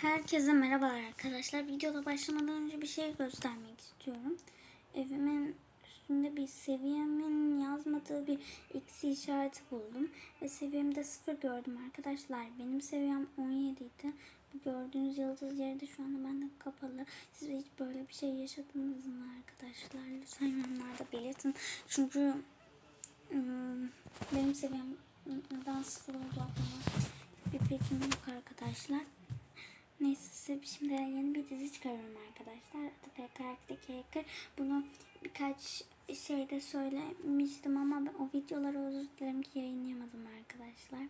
Herkese merhabalar arkadaşlar. Videoda başlamadan önce bir şey göstermek istiyorum. Evimin üstünde bir seviyemin yazmadığı bir eksi işareti buldum. Ve seviyemde sıfır gördüm arkadaşlar. Benim seviyem 17 idi. Bu gördüğünüz yıldız yeri de şu anda bende kapalı. Siz hiç böyle bir şey yaşadınız mı arkadaşlar? Lütfen yorumlarda belirtin. Çünkü ım, benim seviyem neden sıfır oldu hakkında bir fikrim yok arkadaşlar. Neyse şimdi yeni bir dizi çıkarıyorum arkadaşlar. Adı PKX'deki Hacker. Bunu birkaç şeyde söylemiştim ama ben o videoları özür dilerim ki yayınlayamadım arkadaşlar.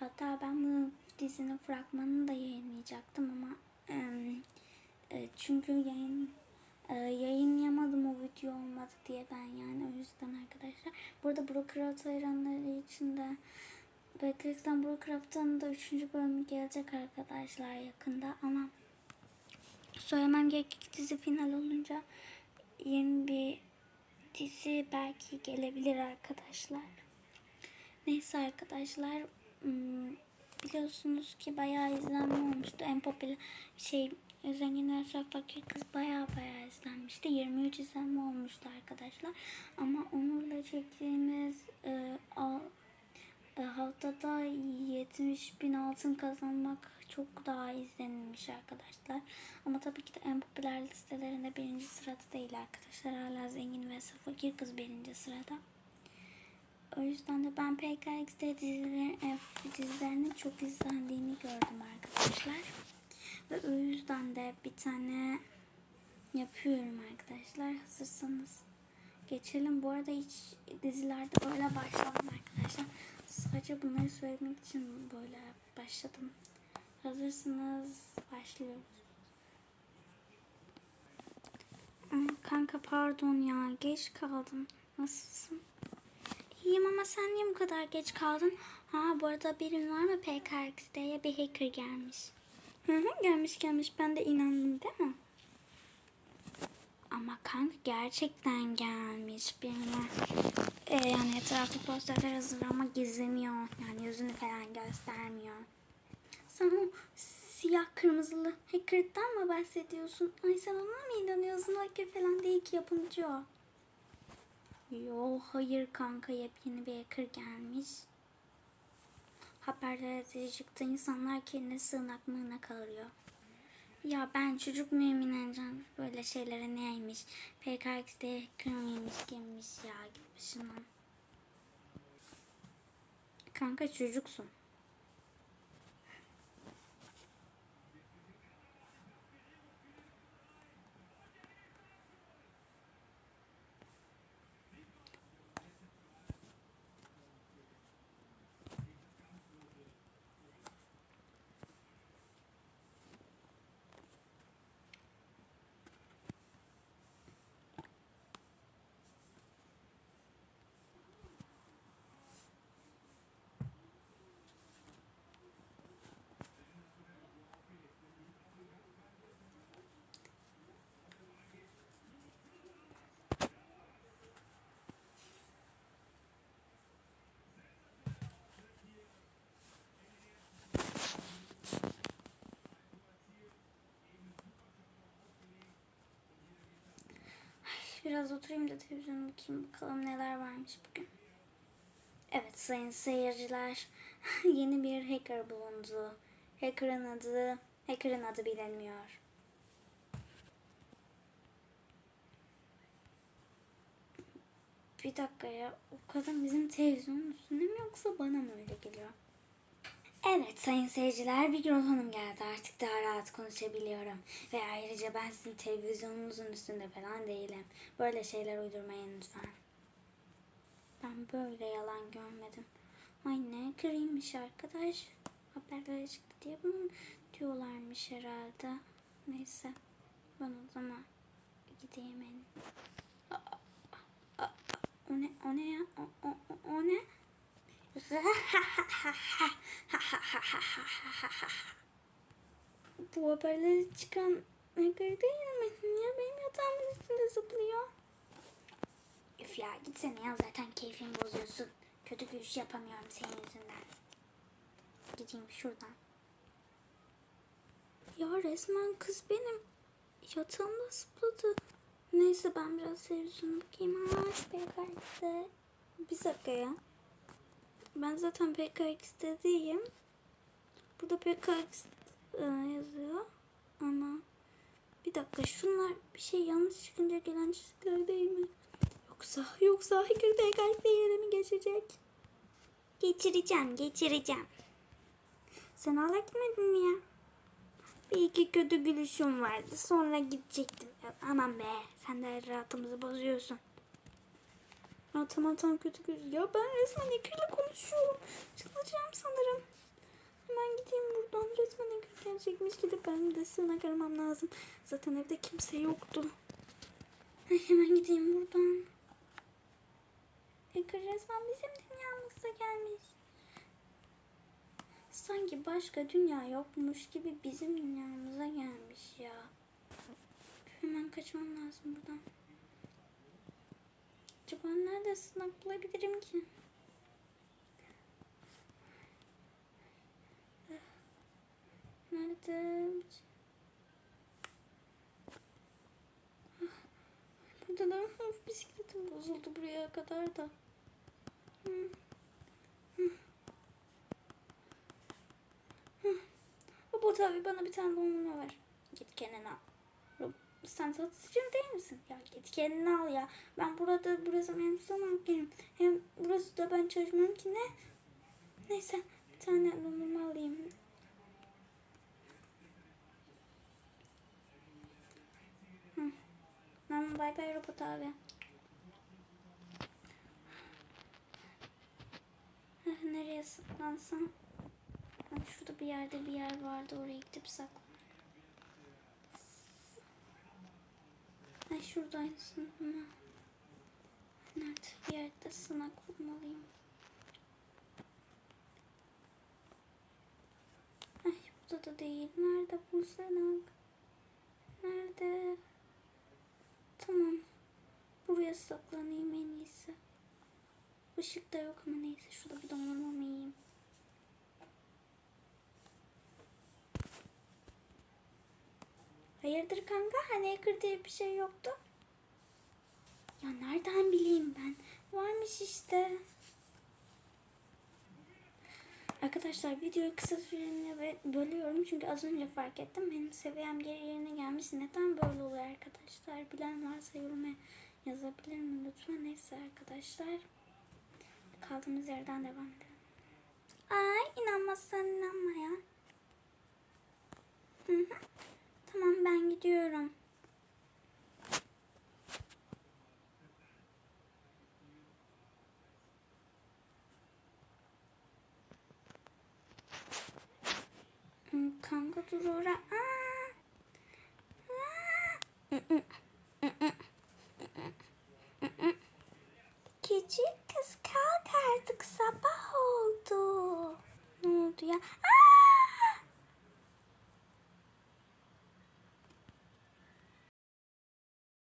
Hatta ben bu dizinin fragmanını da yayınlayacaktım ama e, çünkü yayın e, yayınlayamadım o video olmadı diye ben yani o yüzden arkadaşlar. Burada Broker hayranları için de Backlink'ten Brokercraft'ın da 3. bölümü gelecek arkadaşlar yakında ama söylemem gerek dizi final olunca yeni bir dizi belki gelebilir arkadaşlar. Neyse arkadaşlar hmm, biliyorsunuz ki bayağı izlenme olmuştu. En popüler şey Zengin ve Fakir Kız bayağı bayağı izlenmişti. 23 izlenme olmuştu arkadaşlar. Ama Onur'la çektiğimiz e, haftada 70 bin altın kazanmak çok daha izlenilmiş arkadaşlar. Ama tabii ki de en popüler listelerinde birinci sırada değil arkadaşlar. Hala zengin ve fakir kız birinci sırada. O yüzden de ben PKX'de dizilerin, F dizilerinin çok izlendiğini gördüm arkadaşlar. Ve o yüzden de bir tane yapıyorum arkadaşlar. Hazırsanız geçelim. Bu arada hiç dizilerde böyle başlamam arkadaşlar. Sadece bunları söylemek için böyle başladım. Hazırsınız. Başlıyoruz. Kanka pardon ya geç kaldım. Nasılsın? İyiyim ama sen niye bu kadar geç kaldın? Ha bu arada birin var mı PKX'de bir hacker gelmiş. Gelmiş gelmiş ben de inandım değil mi? Ama kanka gerçekten gelmiş birine. Ee, yani etrafta posterler hazır ama gizlemiyor. Yani yüzünü falan göstermiyor. Sen o siyah kırmızılı hacker'dan mı bahsediyorsun? Ay sen ona mı inanıyorsun? Hacker falan değil ki yapımcı o. Yo hayır kanka yepyeni bir hacker gelmiş. Haberlere çıktı insanlar kendine sığınak mığınak arıyor. Ya ben çocuk muyum inanacağım böyle şeylere neymiş. PKX'de hacker mıymış ya gitmişim. Kanka çocuksun. Biraz oturayım da televizyona bakayım bakalım neler varmış bugün. Evet sayın seyirciler yeni bir hacker bulundu. Hacker'ın adı, hacker'ın adı bilinmiyor. Bir dakika ya o kadın bizim televizyonun üstünde mi yoksa bana mı öyle geliyor? Evet sayın seyirciler mikrofonum geldi artık daha rahat konuşabiliyorum. Ve ayrıca ben sizin televizyonunuzun üstünde falan değilim. Böyle şeyler uydurmayın lütfen. Ben böyle yalan görmedim. Ay ne kırıymış arkadaş. Haberlere çıktı diye bunu diyorlarmış herhalde. Neyse ben o zaman gideyim en. O ne, o ne ya? O, o, o ne? Bu haberleri çıkan hacker değil mi? Niye benim yatağımın üstünde zıplıyor? Üf ya gitsene ya zaten keyfimi bozuyorsun. Kötü gülüş yapamıyorum senin yüzünden. Gideyim şuradan. Ya resmen kız benim yatağımda zıpladı. Neyse ben biraz televizyona bakayım. Aa şu PKX'de. Bir dakika ya. Ben zaten PKX'de değilim. Burada PKX e, yazıyor. Ama bir dakika şunlar bir şey yanlış çıkınca gelen çizgiler değil mi? Yoksa yoksa hacker PKX'de yere mi geçecek? Geçireceğim geçireceğim. Sen hala gitmedin mi ya? Bir iki kötü gülüşüm vardı. Sonra gidecektim. Aman be. Sen de rahatımızı bozuyorsun. Tamam tamam kötü gülüş. Ya ben resmen Ekir'le konuşuyorum. Çıldıracağım sanırım. Hemen gideyim buradan. Resmen Ekir gelecekmiş. Gidip ben de sığınak aramam lazım. Zaten evde kimse yoktu. Hemen gideyim buradan. Ekir resmen bizim dünyamıza gelmiş. Sanki başka dünya yokmuş gibi bizim dünyamıza gelmiş ya. Hemen kaçmam lazım buradan. Acaba nerede sınav bulabilirim ki? Nerede? Burada da of, bisikletim bozuldu buraya kadar da. Hı. Robot abi bana bir tane dondurma ver. Git. Rob- Sen satıcı değil misin? Ya git kendine al ya. Ben burada burası benim son yerim. Hem burası da ben çalışmıyorum ki ne? Neyse bir tane dondurma alayım. Hı. Bay bay robot abi. Nereye saklansam? Bak şurada bir yerde bir yer vardı. Oraya gidip saklan. Ay şuradaydı sınıfıma. Nerede bir yerde sınak bulmalıyım. Ay burada da değil. Nerede bu sınak? Nerede? Tamam. Buraya saklanayım en iyisi. Işık da yok ama neyse. Şurada bir dondurmamı yiyeyim. Hayırdır kanka? Hani hacker diye bir şey yoktu. Ya nereden bileyim ben? Varmış işte. Arkadaşlar videoyu kısa süreliğine bölüyorum çünkü az önce fark ettim. Benim seviyem geri yerine gelmiş. Neden böyle oluyor arkadaşlar? Bilen varsa yoruma yazabilir mi lütfen? Neyse arkadaşlar. Kaldığımız yerden devam edelim. Ay inanmazsan inanma ya. Hı hı. Tamam ben gidiyorum. Hı, Kanka dur ora. Aa! Aa!